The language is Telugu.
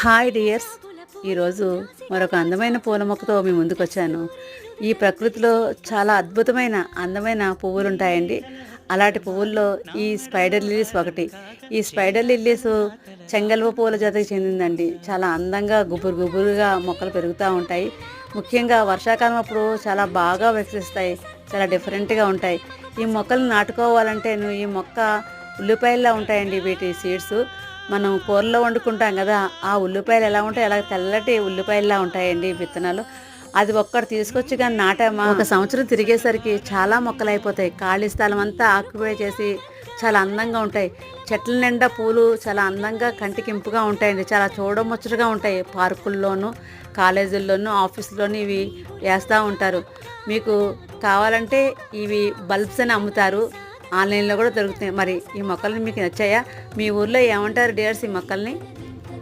Hi dears. ఈరోజు మరొక అందమైన పూల మొక్కతో మీ ముందుకు వచ్చాను ఈ ప్రకృతిలో చాలా అద్భుతమైన అందమైన పువ్వులు ఉంటాయండి అలాంటి పువ్వుల్లో ఈ స్పైడర్ లిల్లీస్ ఒకటి. ఈ స్పైడర్ లిల్లీస్ చెంగల్వ పూల జాతికి చెందిందండి. చాలా అందంగా గుబురు గుబురుగా మొక్కలు పెరుగుతూ ఉంటాయి. ముఖ్యంగా వర్షాకాలం అప్పుడు చాలా బాగా వికసిస్తాయి చాలా డిఫరెంట్గా ఉంటాయి. ఈ మొక్కలు నాటుకోవాలంటే నువ్వు ఈ మొక్క ఉల్లిపాయల్లా ఉంటాయండి వీటి సీడ్స్. మనం కూరలో వండుకుంటాం కదా ఆ ఉల్లిపాయలు ఎలా ఉంటాయి అలా తెల్లటి ఉల్లిపాయల్లా ఉంటాయండి విత్తనాలు. అది ఒక్కటి తీసుకొచ్చి కానీ నాటామా? ఒక సంవత్సరం తిరిగేసరికి చాలా మొక్కలు అయిపోతాయి ఖాళీ స్థలం అంతా ఆక్యుపై చేసి చాలా అందంగా ఉంటాయి. చెట్ల నిండా పూలు చాలా అందంగా కంటికి ఇంపుగా ఉంటాయండి. చాలా చూడముచ్చటగా ఉంటాయి. పార్కుల్లోనూ కాలేజీల్లోనూ ఆఫీసుల్లోనూ ఇవి వేస్తూ ఉంటారు. మీకు కావాలంటే ఇవి బల్బ్స్ అని అమ్ముతారు. ఆన్లైన్లో కూడా దొరుకుతాయి. మరి ఈ మొక్కల్ని మీకు నచ్చాయా? మీ ఊర్లో ఏమంటారు డియర్స్ ఈ మొక్కల్ని?